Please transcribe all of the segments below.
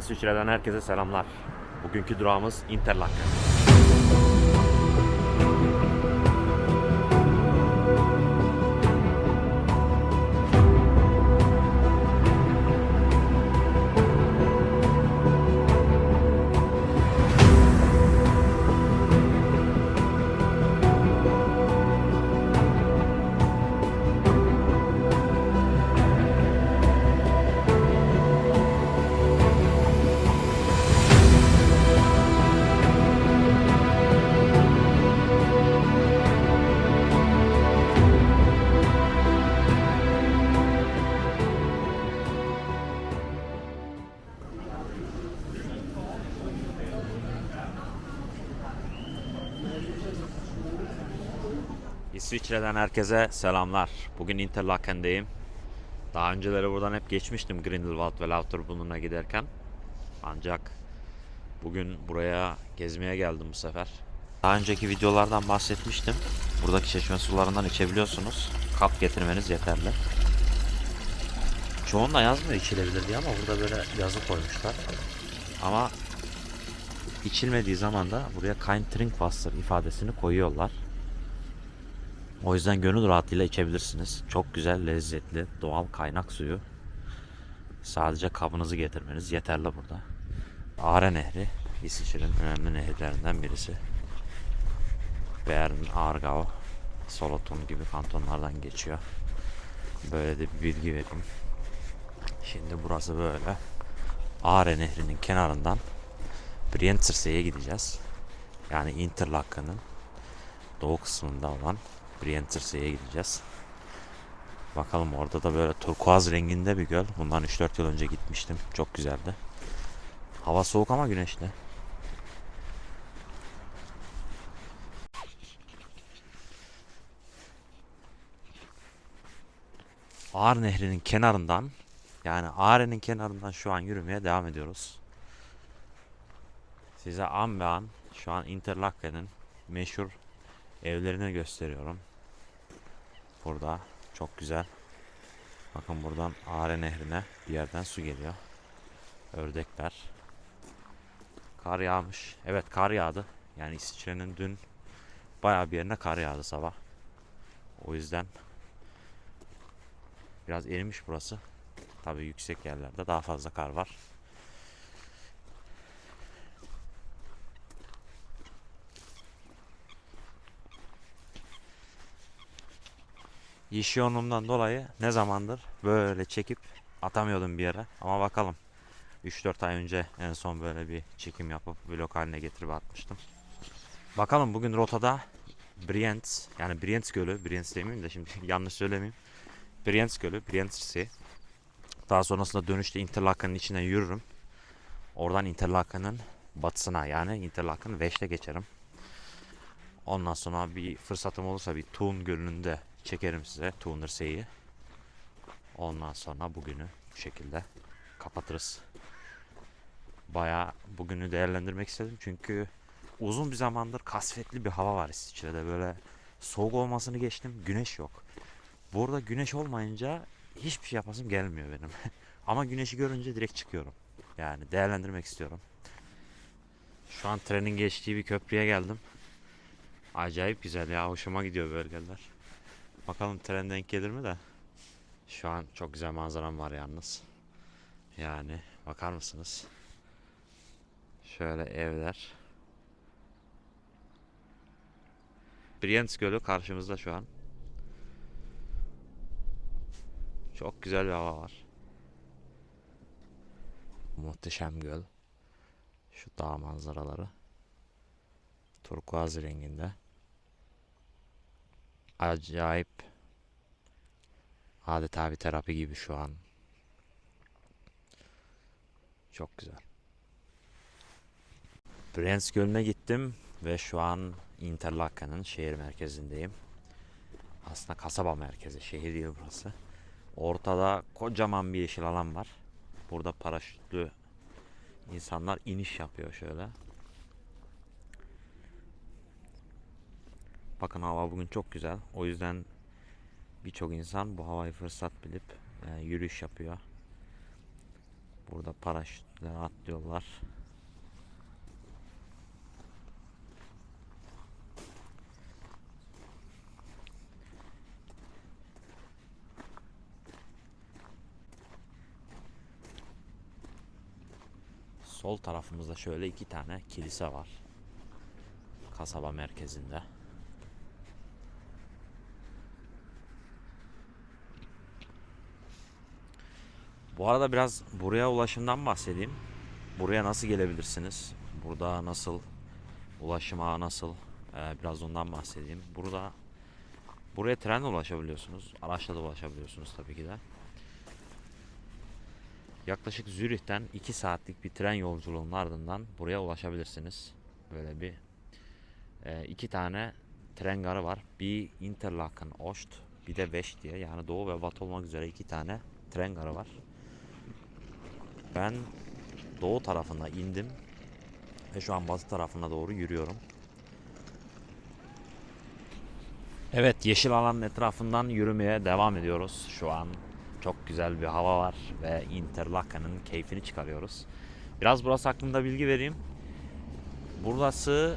İsviçre'den herkese selamlar. Bugünkü durağımız Interlaken. İsviçre'den herkese selamlar. Bugün Interlaken'deyim. Daha önceleri buradan hep geçmiştim Grindelwald ve Lauterbrunnen'a giderken. Ancak bugün buraya gezmeye geldim bu sefer. Daha önceki videolardan bahsetmiştim. Buradaki çeşme sularından içebiliyorsunuz. Kap getirmeniz yeterli. Çoğunda yazmıyor içilebilir diye ama burada böyle yazı koymuşlar. Ama içilmediği zaman da buraya kein Trinkwasser ifadesini koyuyorlar. O yüzden gönül rahatlığıyla içebilirsiniz. Çok güzel, lezzetli, doğal kaynak suyu. Sadece kabınızı getirmeniz yeterli burada. Are Nehri, İsviçre'nin önemli nehirlerinden birisi. Bern, Aargau, Solothurn gibi kantonlardan geçiyor. Böyle de bir bilgi vereyim. Şimdi burası böyle. Are Nehri'nin kenarından Brienzersee gideceğiz. Yani Interlaken'ın doğu kısmında olan Brientsersee'ye gideceğiz. Bakalım orada da böyle turkuaz renginde bir göl. Bundan 3-4 yıl önce gitmiştim. Çok güzeldi. Hava soğuk ama güneşli. Ağrı Nehri'nin kenarından yani Ağrı'nın kenarından şu an yürümeye devam ediyoruz. Size an be an şu an Interlaken'in meşhur evlerini gösteriyorum. Burada çok güzel. Bakın buradan Are Nehri'ne bir yerden su geliyor. Ördekler. Kar yağmış. Evet kar yağdı. Yani İsviçre'nin dün bayağı bir yerine kar yağdı sabah. O yüzden biraz erimiş burası. Tabii yüksek yerlerde daha fazla kar var. İş yoğunluğumdan dolayı ne zamandır böyle çekip atamıyordum bir yere. Ama bakalım. 3-4 ay önce en son böyle bir çekim yapıp vlog haline getirip atmıştım. Bakalım bugün rotada Brienz yani Brienz Gölü, Brienz demeyeyim de şimdi yanlış söylemeyeyim. Brienz Gölü, Brienzersee. Daha sonrasında dönüşte Interlaken'ın içine yürürüm. Oradan Interlaken'ın batısına yani Interlaken Wesch'te geçerim. Ondan sonra bir fırsatım olursa bir Thun Gölü'nde çekerim size Tuğnırse'yi. Ondan sonra bugünü bu şekilde kapatırız. Baya bugünü değerlendirmek istedim çünkü uzun bir zamandır kasvetli bir hava var İsviçre'de böyle soğuk olmasını geçtim güneş yok. Burada güneş olmayınca hiçbir şey yapasım gelmiyor benim. Ama güneşi görünce direkt çıkıyorum. Yani değerlendirmek istiyorum. Şu an trenin geçtiği bir köprüye geldim. Acayip güzel ya hoşuma gidiyor bölgeler. Bakalım tren denk gelir mi de. Şu an çok güzel manzaram var yalnız. Yani bakar mısınız? Şöyle evler. Brienz Gölü karşımızda şu an. Çok güzel bir hava var. Muhteşem göl. Şu dağ manzaraları. Turkuaz renginde. Acayip. Adeta bir terapi gibi şu an. Çok güzel. Brens Gölü'ne gittim ve şu an Interlaken'ın şehir merkezindeyim. Aslında kasaba merkezi, şehir değil burası. Ortada kocaman bir yeşil alan var. Burada paraşütlü insanlar iniş yapıyor şöyle. Bakın hava bugün çok güzel. O yüzden birçok insan bu havayı fırsat bilip e, yürüyüş yapıyor. Burada paraşütle atlıyorlar. Sol tarafımızda şöyle iki tane kilise var. Kasaba merkezinde. Bu arada biraz buraya ulaşımdan bahsedeyim. Buraya nasıl gelebilirsiniz? Burada nasıl ulaşım ağı nasıl? Ee, biraz ondan bahsedeyim. Burada buraya trenle ulaşabiliyorsunuz. Araçla da ulaşabiliyorsunuz tabii ki de. Yaklaşık Zürih'ten 2 saatlik bir tren yolculuğunun ardından buraya ulaşabilirsiniz. Böyle bir e, iki tane tren garı var. Bir Interlaken Ost, bir de West diye yani doğu ve batı olmak üzere iki tane tren garı var. Ben doğu tarafına indim ve şu an batı tarafına doğru yürüyorum. Evet yeşil alanın etrafından yürümeye devam ediyoruz. Şu an çok güzel bir hava var ve Interlaken'ın keyfini çıkarıyoruz. Biraz burası hakkında bilgi vereyim. Burası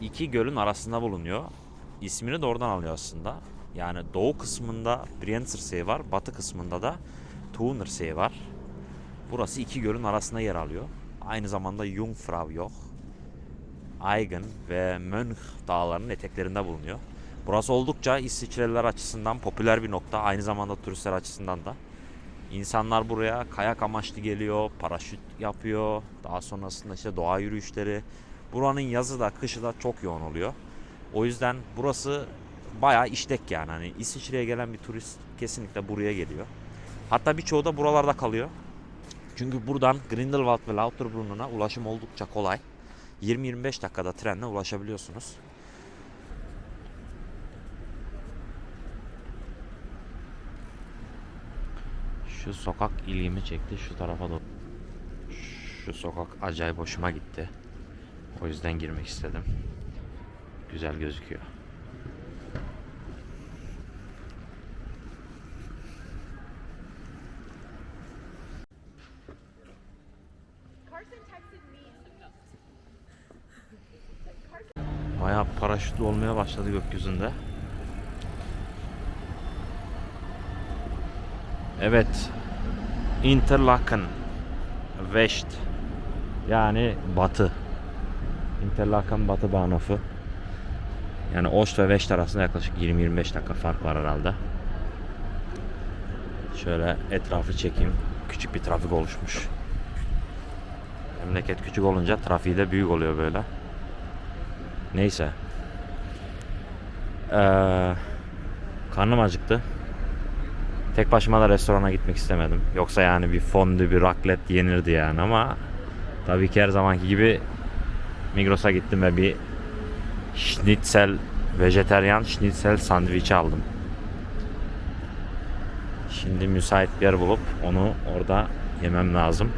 iki gölün arasında bulunuyor. İsmini de oradan alıyor aslında. Yani doğu kısmında Brienzersee var, batı kısmında da Thunersee var. Burası iki gölün arasında yer alıyor. Aynı zamanda Jungfrau yok. Aigen ve Mönch dağlarının eteklerinde bulunuyor. Burası oldukça İsviçreliler açısından popüler bir nokta. Aynı zamanda turistler açısından da. İnsanlar buraya kayak amaçlı geliyor, paraşüt yapıyor. Daha sonrasında işte doğa yürüyüşleri. Buranın yazı da kışı da çok yoğun oluyor. O yüzden burası bayağı işlek yani. Hani İsviçre'ye gelen bir turist kesinlikle buraya geliyor. Hatta birçoğu da buralarda kalıyor. Çünkü buradan Grindelwald ve Lauterbrunn'a ulaşım oldukça kolay. 20-25 dakikada trenle ulaşabiliyorsunuz. Şu sokak ilgimi çekti. Şu tarafa doğru. Şu sokak acayip hoşuma gitti. O yüzden girmek istedim. Güzel gözüküyor. Paraşütlü olmaya başladı gökyüzünde. Evet. Interlaken West yani batı. Interlaken batı Bahnhof'u. Yani Ost ve West arasında yaklaşık 20-25 dakika fark var herhalde. Şöyle etrafı çekeyim. Küçük bir trafik oluşmuş. Memleket küçük olunca trafiği de büyük oluyor böyle. Neyse. Ee, karnım acıktı. Tek başıma da restorana gitmek istemedim. Yoksa yani bir fondü, bir raclette yenirdi yani ama tabii ki her zamanki gibi Migros'a gittim ve bir schnitzel, vejeteryan schnitzel sandviç aldım. Şimdi müsait bir yer bulup onu orada yemem lazım.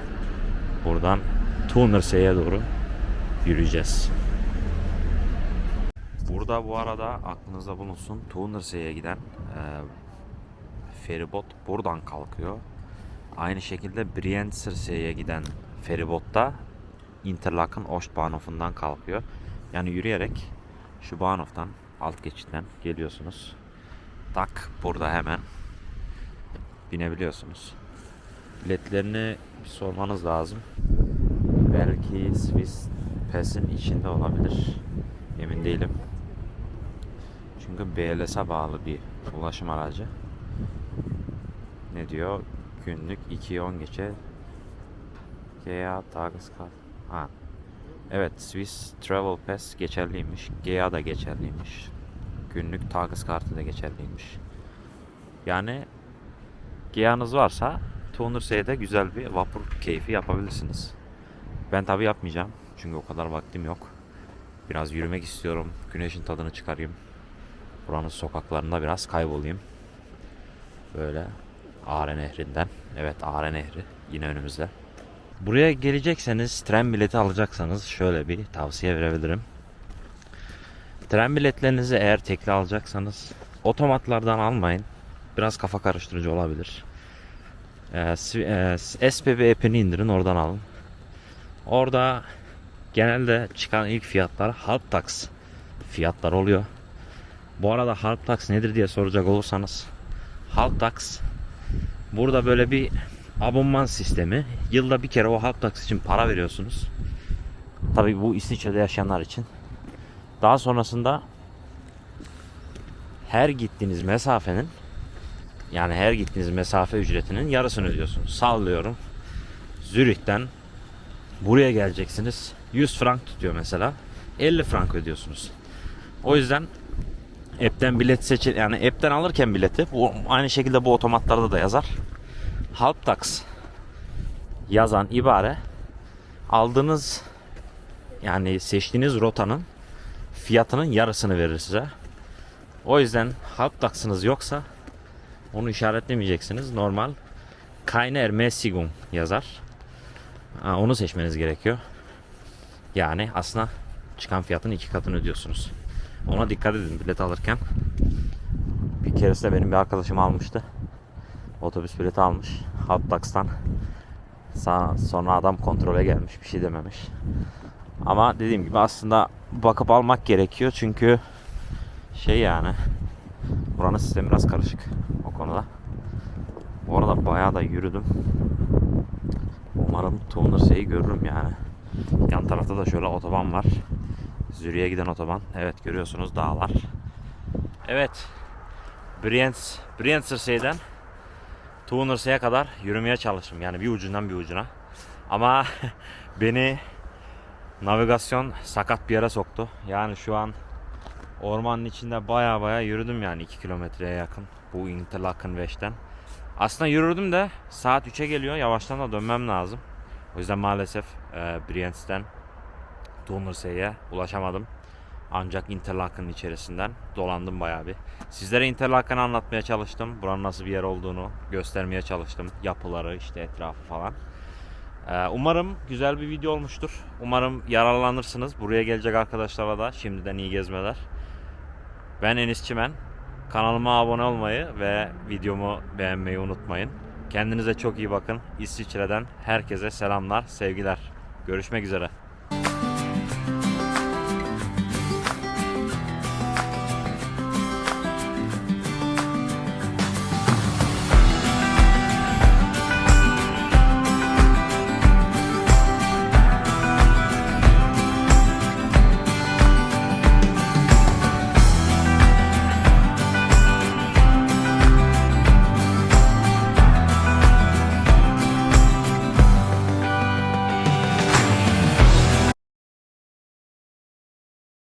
Buradan Thunersee'ye doğru yürüyeceğiz. Burada bu arada aklınızda bulunsun Thunersee'ye giden e, feribot buradan kalkıyor. Aynı şekilde Brienzersee giden feribot da Interlaken Ostbahnhof'undan kalkıyor. Yani yürüyerek şu Bahnhof'tan alt geçitten geliyorsunuz. Tak burada hemen binebiliyorsunuz. Biletlerini bir sormanız lazım. Belki Swiss Pass'in içinde olabilir. Emin değilim. Çünkü BLS'e bağlı bir ulaşım aracı. Ne diyor? Günlük 2.10 geçe GA Tageskart. Ha. Evet, Swiss Travel Pass geçerliymiş. GA da geçerliymiş. Günlük Tageskartı da geçerliymiş. Yani GA'nız varsa Thunersee'de güzel bir vapur keyfi yapabilirsiniz. Ben tabi yapmayacağım. Çünkü o kadar vaktim yok. Biraz yürümek istiyorum. Güneşin tadını çıkarayım. Buranın sokaklarında biraz kaybolayım. Böyle Ağrı Nehri'nden. Evet Ağrı Nehri yine önümüzde. Buraya gelecekseniz tren bileti alacaksanız şöyle bir tavsiye verebilirim. Tren biletlerinizi eğer tekli alacaksanız otomatlardan almayın. Biraz kafa karıştırıcı olabilir. Ee, S- e, SPB app'ini indirin oradan alın. Orada genelde çıkan ilk fiyatlar halk tax fiyatlar oluyor. Bu arada halk tax nedir diye soracak olursanız halk tax burada böyle bir abonman sistemi. Yılda bir kere o halk tax için para veriyorsunuz. Tabii bu İsviçre'de yaşayanlar için. Daha sonrasında her gittiğiniz mesafenin yani her gittiğiniz mesafe ücretinin yarısını ödüyorsunuz. Sallıyorum. Zürih'ten buraya geleceksiniz. 100 frank tutuyor mesela. 50 frank ödüyorsunuz. O yüzden app'ten bilet seçin yani app'ten alırken bileti bu aynı şekilde bu otomatlarda da yazar. Halk tax yazan ibare aldığınız yani seçtiğiniz rotanın fiyatının yarısını verir size. O yüzden halk taksınız yoksa onu işaretlemeyeceksiniz. Normal Kayner Messigung yazar. Ha, onu seçmeniz gerekiyor. Yani aslında çıkan fiyatın iki katını ödüyorsunuz. Ona dikkat edin bilet alırken. Bir keresinde benim bir arkadaşım almıştı. Otobüs bileti almış. Sa- Sonra adam kontrole gelmiş. Bir şey dememiş. Ama dediğim gibi aslında bakıp almak gerekiyor. Çünkü şey yani buranın sistemi biraz karışık o konuda. Bu arada bayağı da yürüdüm. Umarım Tuğnırse'yi görürüm yani. Yan tarafta da şöyle otoban var. Zürih'e giden otoban. Evet görüyorsunuz dağlar. Evet. Brienz, Brienzersee'den Tuğnırse'ye kadar yürümeye çalıştım. Yani bir ucundan bir ucuna. Ama beni navigasyon sakat bir yere soktu. Yani şu an ormanın içinde baya baya yürüdüm yani 2 kilometreye yakın. Bu Interlaken Wesch'ten. Aslında yürürdüm de saat 3'e geliyor. Yavaştan da dönmem lazım. O yüzden maalesef e, Brientz'ten Donnersee'ye ulaşamadım. Ancak Interlaken'ın içerisinden dolandım bayağı bir. Sizlere Interlaken'ı anlatmaya çalıştım. Buranın nasıl bir yer olduğunu göstermeye çalıştım. Yapıları, işte etrafı falan. Ee, umarım güzel bir video olmuştur. Umarım yararlanırsınız. Buraya gelecek arkadaşlara da şimdiden iyi gezmeler. Ben Enis Çimen. Kanalıma abone olmayı ve videomu beğenmeyi unutmayın. Kendinize çok iyi bakın. İsviçre'den herkese selamlar, sevgiler. Görüşmek üzere.